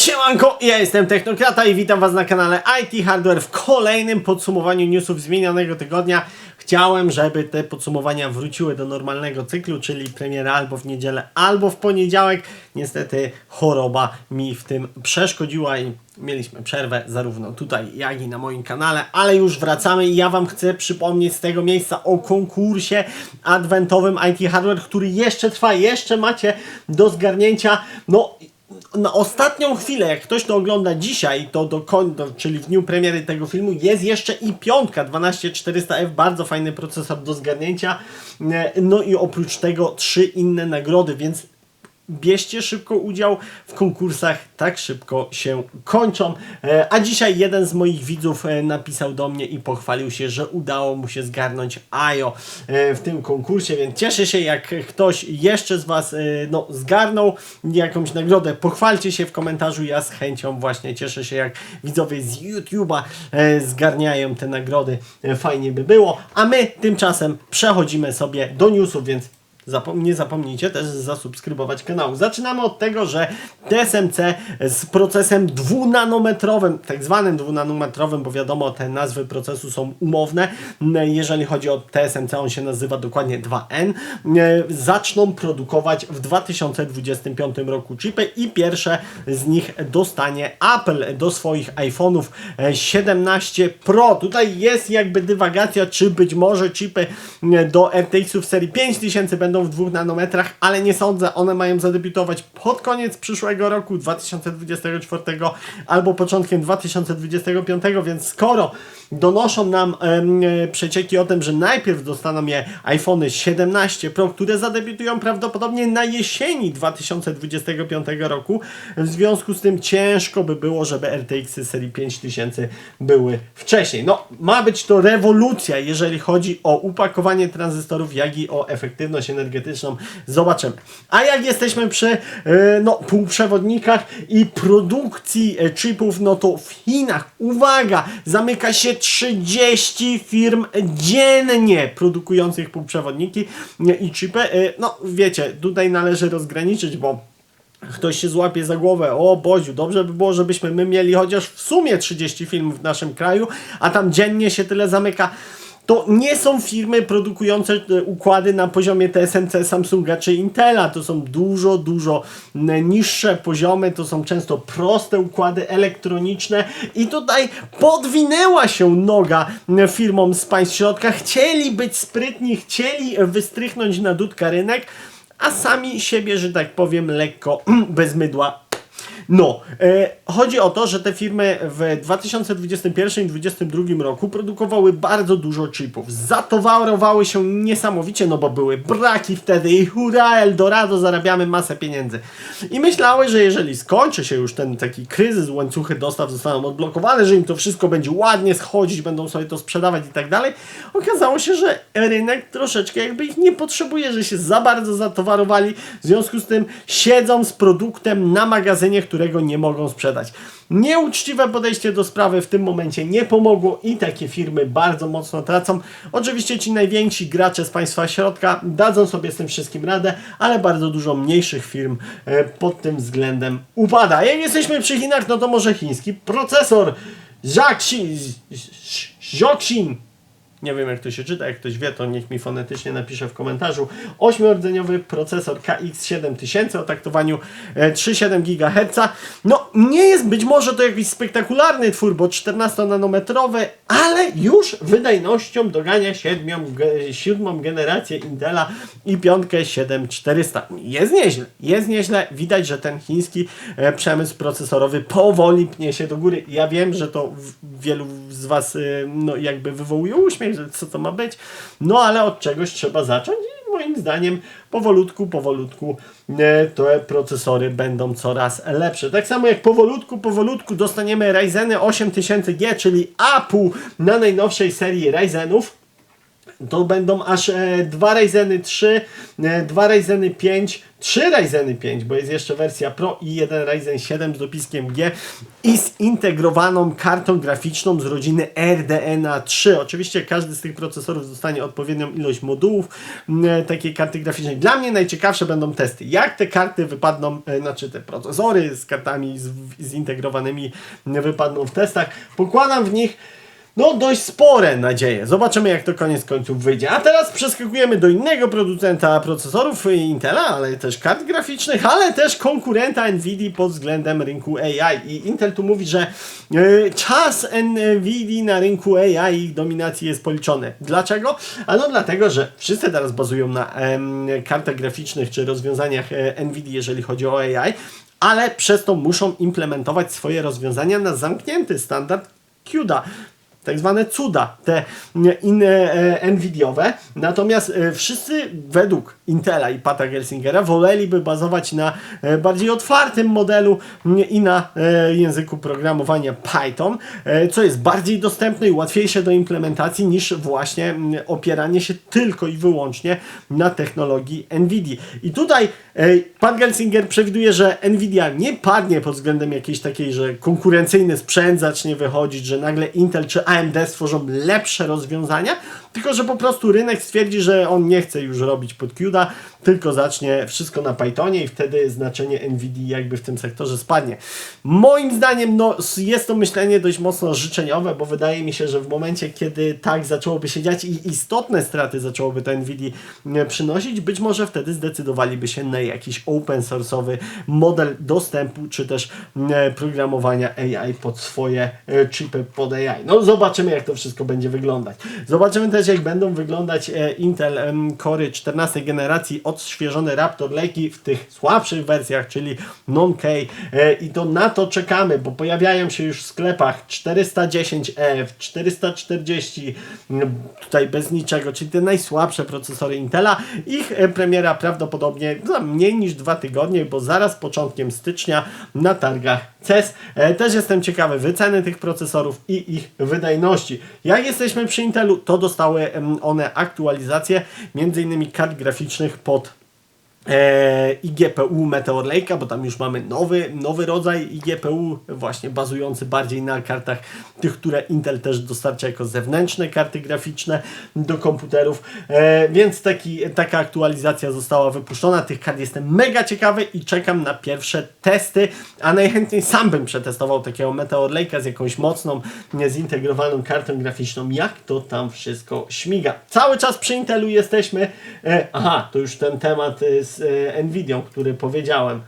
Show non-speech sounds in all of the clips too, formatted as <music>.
Siemanko, ja jestem Technokrata i witam Was na kanale IT Hardware w kolejnym podsumowaniu newsów zmienionego tygodnia. Chciałem, żeby te podsumowania wróciły do normalnego cyklu, czyli premiera albo w niedzielę, albo w poniedziałek. Niestety choroba mi w tym przeszkodziła i mieliśmy przerwę zarówno tutaj, jak i na moim kanale, ale już wracamy i ja Wam chcę przypomnieć z tego miejsca o konkursie adwentowym IT Hardware, który jeszcze trwa, jeszcze macie do zgarnięcia. No, na ostatnią chwilę, jak ktoś to ogląda dzisiaj, to do końca, czyli w dniu premiery tego filmu, jest jeszcze i piątka 12400F, bardzo fajny procesor do zgarnięcia. E, No i oprócz tego trzy inne nagrody, więc bierzcie szybko udział w konkursach, tak szybko się kończą. E, A dzisiaj jeden z moich widzów e, napisał do mnie i pochwalił się, że udało mu się zgarnąć AJO e, w tym konkursie, więc cieszę się, jak ktoś jeszcze z Was no, zgarnął jakąś nagrodę. Pochwalcie się w komentarzu, ja z chęcią właśnie cieszę się, jak widzowie z YouTube'a zgarniają te nagrody. Fajnie by było. A my tymczasem przechodzimy sobie do newsów, więc Zapom nie zapomnijcie też zasubskrybować kanału. Zaczynamy od tego, że TSMC z procesem dwunanometrowym, tak zwanym dwunanometrowym, bo wiadomo, te nazwy procesu są umowne. Jeżeli chodzi o TSMC, on się nazywa dokładnie 2N. e, Zaczną produkować w 2025 roku chipy i pierwsze z nich dostanie Apple do swoich iPhone'ów e, 17 Pro. Tutaj jest jakby dywagacja, czy być może chipy e, do RTX-ów serii 5000 będą w 2 nanometrach, ale nie sądzę. One mają zadebiutować pod koniec przyszłego roku 2024 albo początkiem 2025, więc skoro donoszą nam e, przecieki o tym, że najpierw dostaną je iPhony 17 Pro, które zadebiutują prawdopodobnie na jesieni 2025 roku. W związku z tym ciężko by było, żeby RTX serii 5000 były wcześniej. No, ma być to rewolucja, jeżeli chodzi o upakowanie tranzystorów, jak i o efektywność energetyczną. Zobaczymy. A jak jesteśmy przy e, no, półprzewodnikach i produkcji e, chipów, no to w Chinach, uwaga, zamyka się 30 firm dziennie produkujących półprzewodniki i chipy. E, No wiecie, tutaj należy rozgraniczyć, bo ktoś się złapie za głowę, o Boziu, dobrze by było, żebyśmy my mieli chociaż w sumie 30 filmów w naszym kraju, a tam dziennie się tyle zamyka. To nie są firmy produkujące e, układy na poziomie TSMC, Samsunga czy Intela. To są dużo, dużo n- niższe poziomy. To są często proste układy elektroniczne. I tutaj podwinęła się noga n- firmom z państw środka. Chcieli być sprytni, chcieli wystrychnąć na dudka rynek, a sami siebie, że tak powiem, lekko <clears throat> bez mydła no, e, chodzi o to, że te firmy w 2021 i 2022 roku produkowały bardzo dużo chipów. Zatowarowały się niesamowicie, no bo były braki wtedy i hurra, Eldorado, zarabiamy masę pieniędzy. I myślały, że jeżeli skończy się już ten taki kryzys, łańcuchy dostaw zostaną odblokowane, że im to wszystko będzie ładnie schodzić, będą sobie to sprzedawać i tak dalej, okazało się, że rynek troszeczkę jakby ich nie potrzebuje, że się za bardzo zatowarowali, w związku z tym siedzą z produktem na magazynie, którego nie mogą sprzedać. Nieuczciwe podejście do sprawy w tym momencie nie pomogło i takie firmy bardzo mocno tracą. Oczywiście ci najwięksi gracze z państwa środka dadzą sobie z tym wszystkim radę, ale bardzo dużo mniejszych firm e, pod tym względem upada. Jak jesteśmy przy Chinach, no to może chiński procesor Zhaxi- Zhoxin nie wiem jak to się czyta, jak ktoś wie, to niech mi fonetycznie napisze w komentarzu. 8-rdzeniowy procesor KX7000 o taktowaniu e, 3,7 GHz. No nie jest być może to jakiś spektakularny twór, bo 14-nanometrowy, ale już wydajnością dogania siedmią, ge, siódmą generację Intela i piątkę 7400. Jest nieźle, jest nieźle. Widać, że ten chiński e, przemysł procesorowy powoli pnie się do góry. Ja wiem, że to wielu z Was e, no, jakby wywołuje uśmiech, że co to ma być. No ale od czegoś trzeba zacząć i moim zdaniem powolutku, powolutku e, te procesory będą coraz lepsze. Tak samo jak powolutku, powolutku dostaniemy Ryzeny 8000G, czyli A pół na najnowszej serii Ryzenów. To będą aż e, dwa Ryzeny 3, e, dwa Ryzeny 5, trzy Ryzeny 5, bo jest jeszcze wersja Pro i jeden Ryzen 7 z dopiskiem G i zintegrowaną kartą graficzną z rodziny RDNA 3. Oczywiście każdy z tych procesorów dostanie odpowiednią ilość modułów e, takiej karty graficznej. Dla mnie najciekawsze będą testy. Jak te karty wypadną, e, znaczy te procesory z kartami z, zintegrowanymi wypadną w testach. Pokładam w nich no dość spore nadzieje. Zobaczymy jak to koniec końców wyjdzie. A teraz przeskakujemy do innego producenta procesorów y, Intela, ale też kart graficznych, ale też konkurenta Nvidia pod względem rynku AI. I Intel tu mówi, że y, czas Nvidia na rynku AI i ich dominacji jest policzony. Dlaczego? Ano dlatego, że wszyscy teraz bazują na em, kartach graficznych czy rozwiązaniach e, Nvidia, jeżeli chodzi o AI, ale przez to muszą implementować swoje rozwiązania na zamknięty standard CUDA tak zwane cuda, te inne e, Nvidiowe. Natomiast e, wszyscy według Intela i Pata Gelsingera woleliby bazować na e, bardziej otwartym modelu i na języku programowania Python, co jest bardziej dostępne i łatwiejsze do implementacji niż właśnie opieranie się tylko i wyłącznie na technologii Nvidia. I tutaj e, Pat Gelsinger przewiduje, że Nvidia nie padnie pod względem jakiejś takiej, że konkurencyjny sprzęt zacznie wychodzić, że nagle Intel czy AMD stworzą lepsze rozwiązania, tylko że po prostu rynek stwierdzi, że on nie chce już robić pod CUDA, tylko zacznie wszystko na Pythonie i wtedy znaczenie NVIDIA jakby w tym sektorze spadnie. Moim zdaniem no, jest to myślenie dość mocno życzeniowe, bo wydaje mi się, że w momencie, kiedy tak zaczęłoby się dziać i istotne straty zaczęłoby to NVIDIA e, przynosić, być może wtedy zdecydowaliby się na jakiś open source'owy model dostępu, czy też programowania AI pod swoje e, chipy pod AI. No zobaczymy, jak to wszystko będzie wyglądać. Zobaczymy też, jak będą wyglądać e, Intel Core 14 generacji odświeżone Raptor Lake'i w tych słabszych wersjach, czyli non-K e, i to na to czekamy, bo pojawiają się już w sklepach 410F, 440, mm, tutaj bez niczego, czyli te najsłabsze procesory Intela. Ich e, premiera prawdopodobnie za mniej niż dwa tygodnie, bo zaraz początkiem stycznia na targach CES. E, Też jestem ciekawy wyceny tych procesorów i ich wydajności. Jak jesteśmy przy Intelu, to dostały one aktualizacje, między innymi kart graficznych pod IGPU Meteor Lake'a, bo tam już mamy nowy, nowy rodzaj IGPU, właśnie bazujący bardziej na kartach tych, które Intel też dostarcza jako zewnętrzne karty graficzne do komputerów, e, więc taki, taka aktualizacja została wypuszczona. Tych kart jestem mega ciekawy i czekam na pierwsze testy, a najchętniej sam bym przetestował takiego Meteor Lake'a z jakąś mocną, zintegrowaną kartą graficzną, jak to tam wszystko śmiga. Cały czas przy Intelu jesteśmy, e, aha, to już ten temat e, z e, Nvidią, który powiedziałem.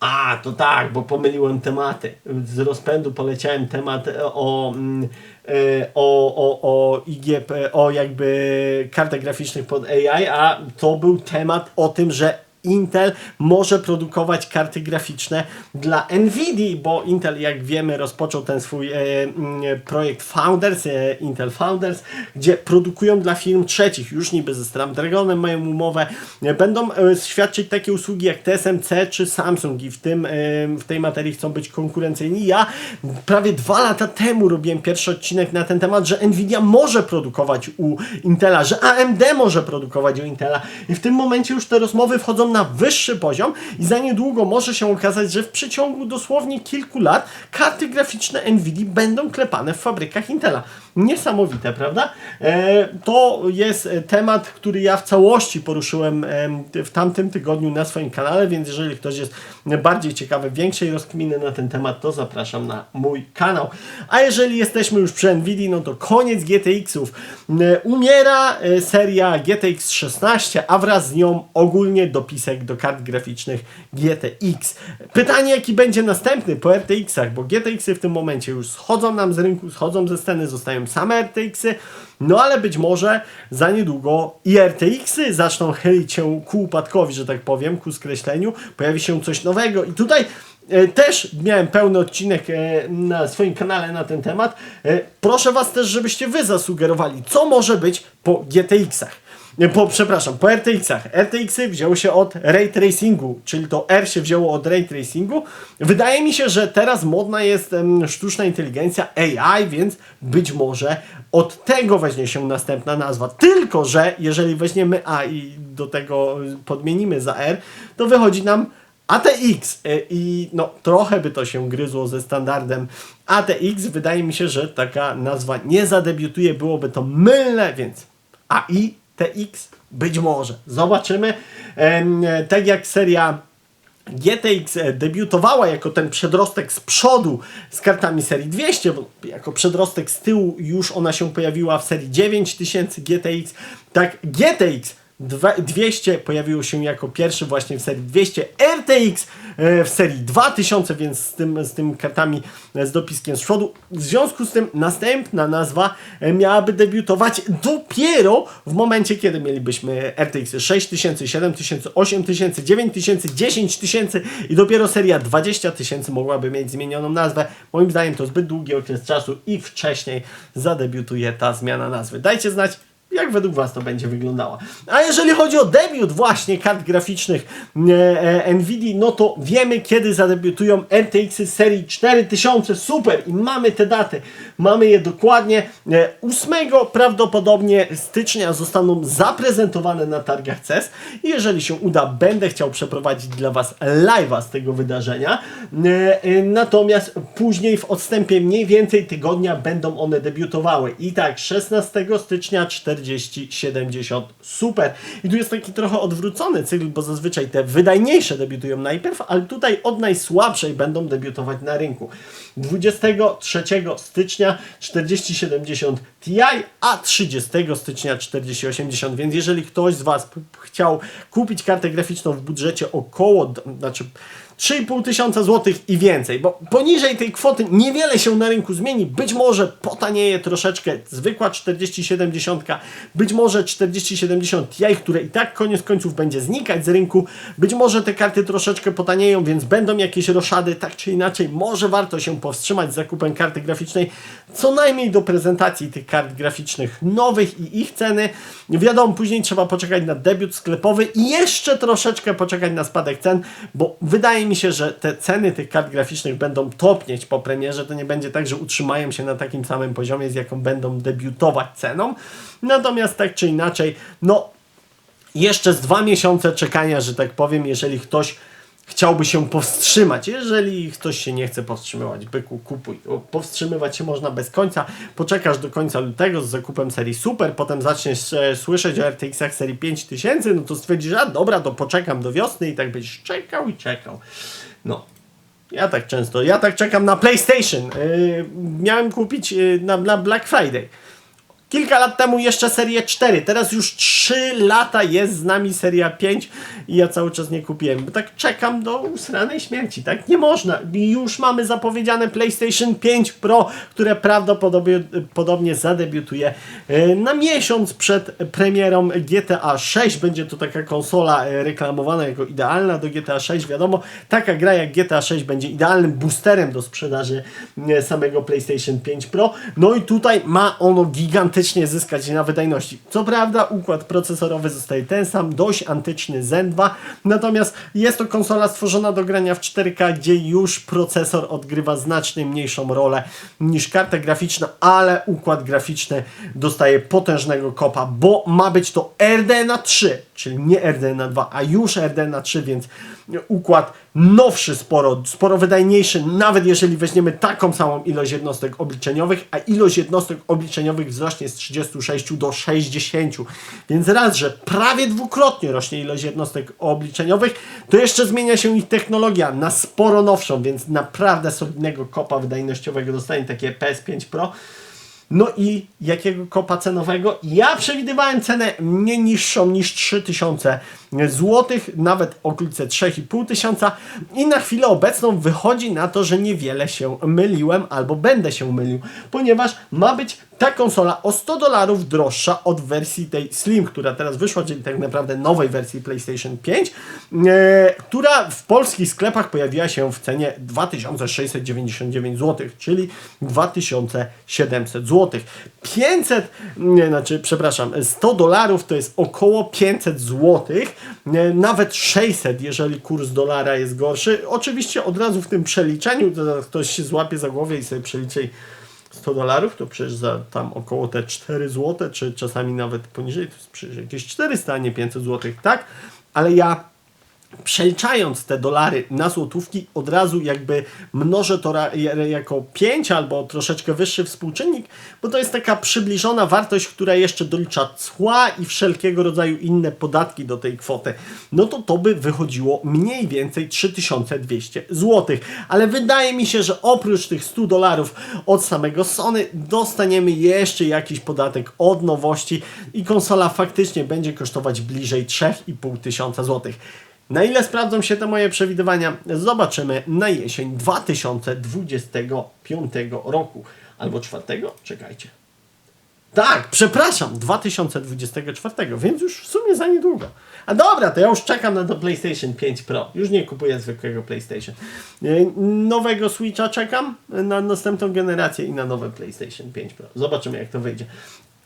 A, to tak, bo pomyliłem tematy. Z rozpędu poleciałem temat e, o, mm, e, o, o, o IGP, o jakby kartach graficznych pod AI, a to był temat o tym, że Intel może produkować karty graficzne dla Nvidia, bo Intel, jak wiemy, rozpoczął ten swój e, mm, projekt Founders, e, Intel Founders, gdzie produkują dla firm trzecich, już niby ze Snapdragonem mają umowę, e, będą e, świadczyć takie usługi jak TSMC czy Samsung i w, tym, e, w tej materii chcą być konkurencyjni. Ja prawie dwa lata temu robiłem pierwszy odcinek na ten temat, że Nvidia może produkować u Intela, że AMD może produkować u Intela i w tym momencie już te rozmowy wchodzą na wyższy poziom i za niedługo może się okazać, że w przeciągu dosłownie kilku lat karty graficzne Nvidia będą klepane w fabrykach Intela. Niesamowite, prawda? E, to jest temat, który ja w całości poruszyłem em, w tamtym tygodniu na swoim kanale, więc jeżeli ktoś jest bardziej ciekawy większej rozkminy na ten temat, to zapraszam na mój kanał. A jeżeli jesteśmy już przy Nvidia, no to koniec GTX-ów. E, Umiera e, seria GTX 16, a wraz z nią ogólnie dopisek do kart graficznych GTX. Pytanie, jaki będzie następny po RTX-ach, bo GTX-y w tym momencie już schodzą nam z rynku, schodzą ze sceny, zostają same RTX-y, no ale być może za niedługo i RTX-y zaczną chylić się ku upadkowi, że tak powiem, ku skreśleniu, pojawi się coś nowego i tutaj e, też miałem pełny odcinek e, na swoim kanale na ten temat. E, Proszę Was też, żebyście Wy zasugerowali, co może być po GTX-ach. Po, przepraszam, po RTX-ach. RTX-y się od ray tracingu, czyli to R się wzięło od ray tracingu. Wydaje mi się, że teraz modna jest sztuczna inteligencja AI, więc być może od tego weźmie się następna nazwa. Tylko, że jeżeli weźmiemy A i do tego podmienimy za R, to wychodzi nam ATX y, i no trochę by to się gryzło ze standardem ATX. Wydaje mi się, że taka nazwa nie zadebiutuje, byłoby to mylne, więc AI TX być może. Zobaczymy. Tak jak seria GTX e, debiutowała jako ten przedrostek z przodu z kartami serii 200, bo jako przedrostek z tyłu już ona się pojawiła w serii 9000 GTX, tak GTX 200 pojawiło się jako pierwszy właśnie w serii 200, RTX e, w serii 2000, więc z tym, z tym kartami e, z dopiskiem z przodu. W związku z tym następna nazwa e, miałaby debiutować dopiero w momencie, kiedy mielibyśmy RTX 6000, 7000, 8000, 9000, 10000 i dopiero seria 20000 mogłaby mieć zmienioną nazwę. Moim zdaniem to zbyt długi okres czasu i wcześniej zadebiutuje ta zmiana nazwy. Dajcie znać, jak według Was to będzie wyglądało. A jeżeli chodzi o debiut właśnie kart graficznych e, e, Nvidia, no to wiemy kiedy zadebiutują RTX -y serii 4000, super i mamy te daty, mamy je dokładnie. E, 8 prawdopodobnie stycznia zostaną zaprezentowane na targach CES i jeżeli się uda, będę chciał przeprowadzić dla Was live'a z tego wydarzenia. E, e, Natomiast później w odstępie mniej więcej tygodnia będą one debiutowały. I tak 16 stycznia 4070 super. I tu jest taki trochę odwrócony cykl, bo zazwyczaj te wydajniejsze debiutują najpierw, ale tutaj od najsłabszej będą debiutować na rynku. 23 stycznia 4070 Ti, a 30 stycznia 4080, więc jeżeli ktoś z Was chciał kupić kartę graficzną w budżecie około, znaczy 3,5 tysiąca złotych i więcej, bo poniżej tej kwoty niewiele się na rynku zmieni. Być może potanieje troszeczkę zwykła 4070, być może 4070 Ti, które i tak koniec końców będzie znikać z rynku. Być może te karty troszeczkę potanieją, więc będą jakieś roszady, tak czy inaczej. Może warto się powstrzymać z zakupem karty graficznej, co najmniej do prezentacji tych kart graficznych nowych i ich ceny. Wiadomo, później trzeba poczekać na debiut sklepowy i jeszcze troszeczkę poczekać na spadek cen, bo wydaje mi się, że te ceny tych kart graficznych będą topnieć po premierze. To nie będzie tak, że utrzymają się na takim samym poziomie, z jaką będą debiutować ceną. Natomiast tak czy inaczej, no jeszcze z dwa miesiące czekania, że tak powiem, jeżeli ktoś chciałby się powstrzymać. Jeżeli ktoś się nie chce powstrzymywać, byku, kupuj. Powstrzymywać się można bez końca. Poczekasz do końca lutego z zakupem serii Super, potem zaczniesz e, słyszeć o RTX-ach serii 5000, no to stwierdzisz, a dobra, to poczekam do wiosny i tak będziesz czekał i czekał. No. Ja tak często, ja tak czekam na PlayStation. Yy, miałem kupić yy, na, na Black Friday. Kilka lat temu jeszcze serię 4, teraz już 3 lata jest z nami seria 5 i ja cały czas nie kupiłem, bo tak czekam do usranej śmierci, tak nie można. Już mamy zapowiedziane PlayStation 5 Pro, które prawdopodobnie podobnie zadebiutuje e, na miesiąc przed premierą GTA 6. Będzie to taka konsola e, reklamowana jako idealna do GTA 6, wiadomo, taka gra jak GTA 6 będzie idealnym boosterem do sprzedaży e, samego PlayStation 5 Pro. No i tutaj ma ono gigantycznie zyskać na wydajności. Co prawda układ procesorowy zostaje ten sam, dość antyczny Zen 2, natomiast jest to konsola stworzona do grania w 4K, gdzie już procesor odgrywa znacznie mniejszą rolę niż karta graficzna, ale układ graficzny dostaje potężnego kopa, bo ma być to RDNA 3, czyli nie RDNA 2, a już RDNA 3, więc układ nowszy sporo, sporo wydajniejszy, nawet jeżeli weźmiemy taką samą ilość jednostek obliczeniowych, a ilość jednostek obliczeniowych wzrośnie z 36 do 60. Więc raz, że prawie dwukrotnie rośnie ilość jednostek obliczeniowych, to jeszcze zmienia się ich technologia na sporo nowszą, więc naprawdę solidnego kopa wydajnościowego dostanie takie PS5 Pro. No i jakiego kopa cenowego? Ja przewidywałem cenę nie niższą niż 3000 złotych, nawet okolice 3,5 tysiąca i na chwilę obecną wychodzi na to, że niewiele się myliłem albo będę się mylił, ponieważ ma być ta konsola o 100 dolarów droższa od wersji tej Slim, która teraz wyszła, czyli tak naprawdę nowej wersji PlayStation 5, e, która w polskich sklepach pojawiła się w cenie 2699 zł, czyli 2700 zł. 500, nie, znaczy, przepraszam, 100 dolarów to jest około 500 zł, e, nawet 600, jeżeli kurs dolara jest gorszy. Oczywiście od razu w tym przeliczeniu, to ktoś się złapie za głowę i sobie przeliczy 100 dolarów, to przecież za tam około te 4 zł, czy czasami nawet poniżej, to jest przecież jakieś 400, a nie 500 zł, tak? Ale ja przeliczając te dolary na złotówki, od razu jakby mnożę to jako 5 albo troszeczkę wyższy współczynnik, bo to jest taka przybliżona wartość, która jeszcze dolicza cła i wszelkiego rodzaju inne podatki do tej kwoty. No to to by wychodziło mniej więcej 3200 zł. Ale wydaje mi się, że oprócz tych 100 dolarów od samego Sony dostaniemy jeszcze jakiś podatek od nowości i konsola faktycznie będzie kosztować bliżej 3500 tysiąca złotych. Na ile sprawdzą się te moje przewidywania, zobaczymy na jesień 2025 roku. Albo czwartego? Czekajcie. Tak, przepraszam, 2024, więc już w sumie za niedługo. A dobra, to ja już czekam na to PlayStation 5 Pro. Już nie kupuję zwykłego PlayStation. E, Nowego Switcha czekam na następną generację i na nowe PlayStation 5 Pro. Zobaczymy, jak to wyjdzie.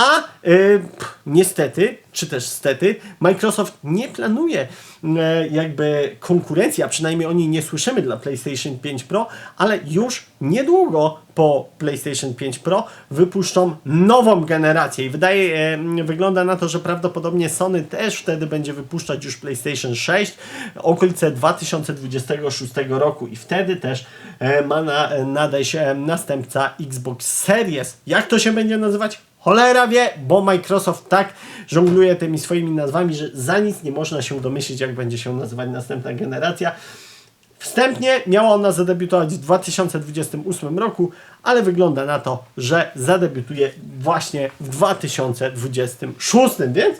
A pff, niestety, czy też stety, Microsoft nie planuje e, jakby konkurencji, a przynajmniej o niej nie słyszymy dla PlayStation 5 Pro, ale już niedługo po PlayStation 5 Pro wypuszczą nową generację i wydaje, e, wygląda na to, że prawdopodobnie Sony też wtedy będzie wypuszczać już PlayStation 6 okolice 2026 roku i wtedy też e, ma na, nadejść e, następca Xbox Series. Jak to się będzie nazywać? Cholera wie, bo Microsoft tak żongluje tymi swoimi nazwami, że za nic nie można się domyślić, jak będzie się nazywać następna generacja. Wstępnie miała ona zadebiutować w 2028 roku, ale wygląda na to, że zadebiutuje właśnie w 2026, więc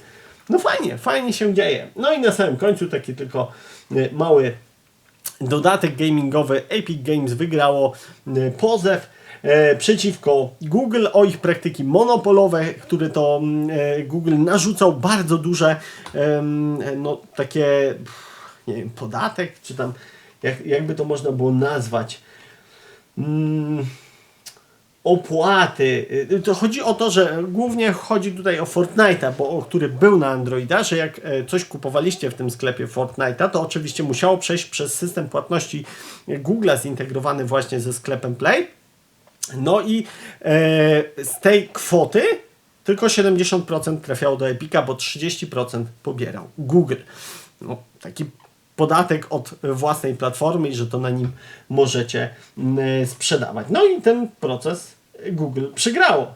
no fajnie, fajnie się dzieje. No i na samym końcu taki tylko e, mały dodatek gamingowy Epic Games wygrało e, pozew e, przeciwko Google o ich praktyki monopolowe, które to mm, e, Google narzucał bardzo duże no takie nie wiem, podatek, czy tam jak, jakby to można było nazwać. Mm, opłaty. Y, To chodzi o to, że głównie chodzi tutaj o Fortnite'a, bo który był na Androida, że jak e, coś kupowaliście w tym sklepie Fortnite'a, to oczywiście musiało przejść przez system płatności Google'a zintegrowany właśnie ze sklepem Play. No i e, z tej kwoty tylko 70% trafiało do Epica, bo 30% pobierał Google. No, taki podatek od własnej platformy i że to na nim możecie sprzedawać. No i ten proces Google przegrało.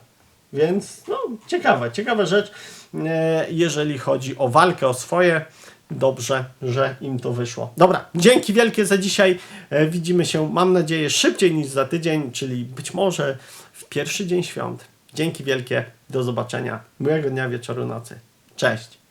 Więc no, ciekawa, ciekawa rzecz, e, jeżeli chodzi o walkę o swoje. Dobrze, że im to wyszło. Dobra, dzięki wielkie za dzisiaj. E, Widzimy się, mam nadzieję, szybciej niż za tydzień, czyli być może w pierwszy dzień świąt. Dzięki wielkie, do zobaczenia. Miłego dnia, wieczoru, nocy. Cześć.